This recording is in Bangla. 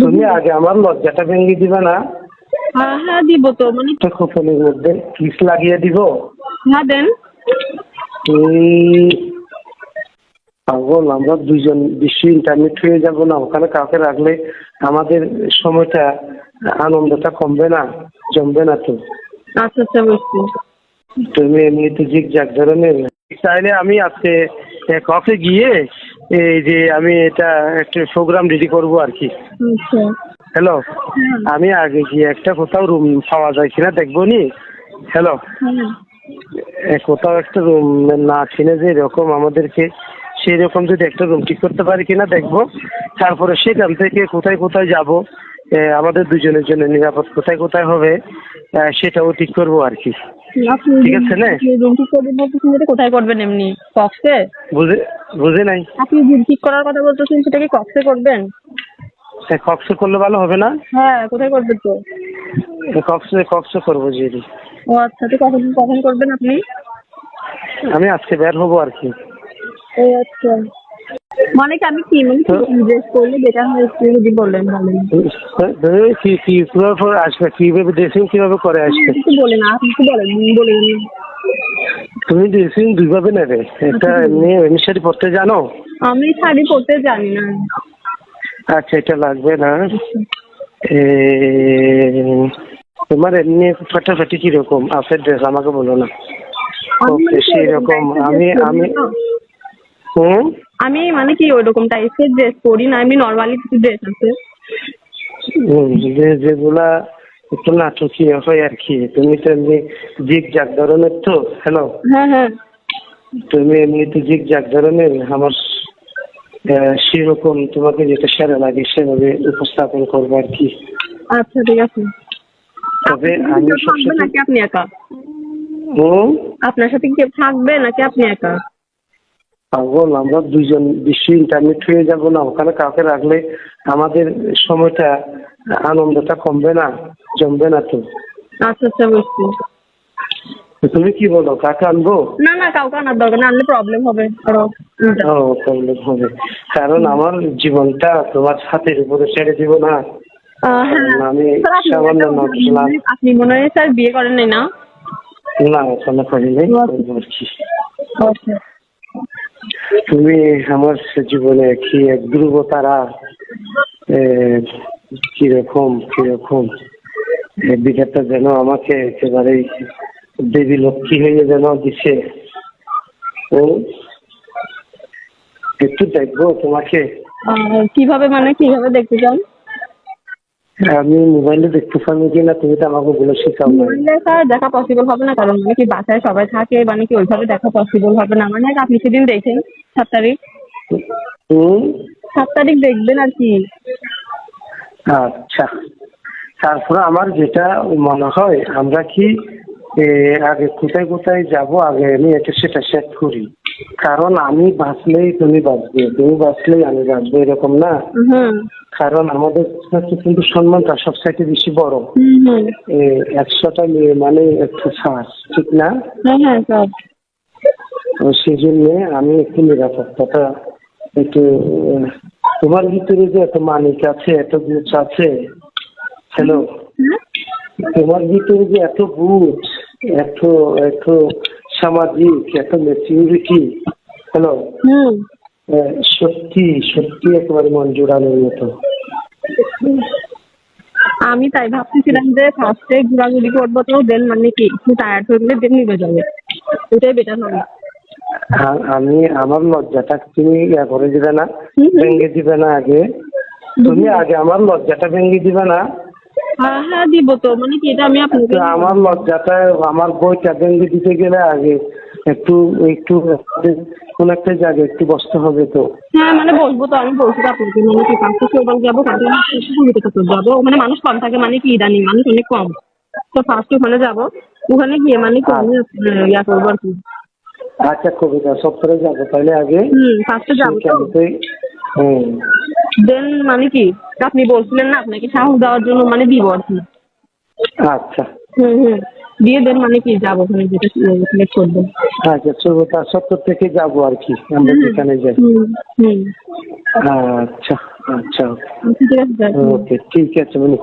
তুমি আগে আমার লজ্জাটা ভেঙে দিবে না। হ্যাঁ হ্যাঁ দিব তো মানে খোপনের মধ্যে কিস লাগিয়ে দিব। হ্যাঁ দেন। পাগল আমরা দুইজন বিশ্ব ইন্টারনেট হয়ে যাব না ওখানে কাউকে রাখলে আমাদের সময়টা আনন্দটা কমবে না জমবে না তো। আচ্ছা আচ্ছা বুঝছি। তুমি এমনিতে জিগ জাগ ধরনের চাইলে আমি আজকে কফে গিয়ে এই যে আমি এটা একটা প্রোগ্রাম রেডি করব আর কি। আচ্ছা। হ্যালো হ্যাঁ। আমি আগে গিয়ে একটা কোথাও রুম পাওয়া যায় কিনা দেখব নি? হ্যালো হ্যাঁ। কোথাও একটা রুম না চিনে যে এরকম আমাদেরকে সেই রকম যদি একটা রুম ঠিক করতে পারি কিনা দেখব। তারপরে সেখান থেকে কোথায় কোথায় যাব আমাদের দুজনের জন্য নিরাপদ কোথায় কোথায় হবে সেটাও ঠিক করব আর কি। ঠিক আছে না? রুম ঠিক করে বলতেছেন যেটা কোথায় করবেন এমনি কক্সে বুঝে বুঝে নাই। আপনি ঠিক করার কথা বলতেছেন সেটা কি কক্সে করবেন? কক্সে করলে ভালো হবে না? হ্যাঁ কোথায় করবেন তো? কক্সে কক্সে করব যদি ও আচ্ছা তো কখন কখন করবেন আপনি? আমি আজকে বের হব আর কি। ও আচ্ছা। মানে কি আমি কি মানে ড্রেস করলে বেটার হয় একটু যদি বললেন বলেন। তুমি কি কি কীভাবে আসবে? কীভাবে ড্রেসিং কীভাবে করে আসবে? বলেন আপনি কিছু বলেন বলেন তুমি ড্রেসিং দুইভাবে নেবে। একটা এমনি এমনি শাড়ি পরতে জানো? আমি শাড়ি পরতে জানি না। আচ্ছা এটা লাগবে না। তোমার এমনি ফাটাফাটি কীরকম? আপনার ড্রেস আমাকে বলো না। ওকে সেই রকম আমি আমি হুম? আমি মানে কি ওই রকম টাইপের ড্রেস পরি না আমি নর্মালি কিছু ড্রেস আছে। যেগুলা একটু নাটকীয় হয় আর কি তুমি তো এমনি জিগ জাগ ধরনের তো হ্যালো হ্যাঁ হ্যাঁ তুমি এমনিতে জিগ জাগ ধরনের আমার সেরকম তোমাকে যেটা সেরা লাগে সেভাবে উপস্থাপন করব আর কি আচ্ছা ঠিক আছে তবে আমি আপনি একা হুম আপনার সাথে কেউ থাকবে নাকি আপনি একা পাগল আমরা দুইজন বিশ্ব ইন্টারনেট হয়ে যাব না ওখানে কাউকে রাখলে আমাদের সময়টা আনন্দটা কমবে না জমবে না তো? আচ্ছা আচ্ছা বুঝছি। তুমি কি বলো কাকে আনব? না না কাউকে আনার দরকার না আনলে প্রবলেম হবে। আরও প্রবলেম হবে। কারণ আমার জীবনটা তোমার হাতের উপরে ছেড়ে দিব না। হ্যাঁ। আমি আপনি সামান্য একটা- আপনি মনে হয় স্যার বিয়ে করেন নাই না? না এখনও করি নাই আর কি আচ্ছা। তুমি আমার জীবনে কি এক ধ্রুব তারা কীরকম কীরকম? বিধাতা যেন আমাকে একেবারেই দেবী লক্ষ্মী হয়ে যেন দিছে। ও একটু দেখব তোমাকে। কীভাবে মানে কীভাবে দেখতে চান? আমি মোবাইলে দেখতে পাবো কিনা তুমি তো আমাকে বলে শেখাও না স্যার দেখা পসিবল হবে না কারণ মানে কি বাসায় সবাই থাকে মানে কি ওইভাবে দেখা পসিবল হবে না। মানে আপনি সেদিন দেখেন সাত তারিখ। সাত তারিখ দেখবেন আর কি। আচ্ছা। তারপরে আমার যেটা মনে হয় আমরা কি আগে কোথায় কোথায় যাব আগে আমি এটা সেটা সেট করি। কারণ আমি বাঁচলেই তুমি বাঁচবে তুমি বাঁচলেই আমি বাঁচবো এরকম না? কারণ আমাদের কিন্তু সম্মানটা সব সাইডে বেশি বড়। একশোটা মেয়ে মানে একটু শ্বাস ঠিক না? হ্যাঁ হ্যাঁ সেই জন্য আমি একটু নিরাপত্তাটা একটু তোমার ভিতরে যে এত মানিক আছে এত গুছ আছে হ্যালো হ্যাঁ? তোমার ভিতরে যে এত বুঝ এত এত সামাজিক এত ম্যাচিউরিটি হ্যালো সত্যি সত্যি একেবারে মন জোড়ানোর মতো। আমি তাই ভাবতেছিলাম যে ফার্স্টে ঘোরাঘুরি করব তো দেন মানে কি একটু টায়ার্ড হয়ে গেলে দেন নিবে যাবে। ওটাই বেটার হবে। আমি আমার লজ্জাটা তুমি ইয়া করে দিবে না। ভেঙে দিবে না আগে। তুমি আগে আমার লজ্জাটা ভেঙে দিবে না হ্যাঁ হ্যাঁ দিব তো মানে কি এটা আমি আপনাকে আমার লজ্জাটা আমার বই ভেঙে দিতে গেলে আগে একটু একটু কোন একটা জায়গায় একটু বসতে হবে তো। হ্যাঁ মানে বলব তো আমি বলছি তো আপনাকে মানে কি পাঁচটা শোবার যাব কালকে কত যাব। ওখানে মানুষ কম থাকে মানে কি ইদানিং মানুষ অনেক কম। তো ফার্স্ট ওখানে যাব ওখানে গিয়ে মানে কি আমি ইয়া করব আর কি। আচ্ছা কবিতা সপ্তাহে যাব তাহলে আগে? হুম ফার্স্টে যাব দেন মানে কি? আপনি বলছিলেন না আপনাকে সাহস দেওয়ার জন্য মানে দিব আর কি। আচ্ছা। হুম হুম। দিয়ে দেন মানে কি যাব ওখানে যেটা সিলেক্ট করব। আচ্ছা চৌবতা সত্তর থেকে যাব আর কি আমরা সেখানে যাই। আচ্ছা আচ্ছা। যাই। ওকে ঠিক আছে মানে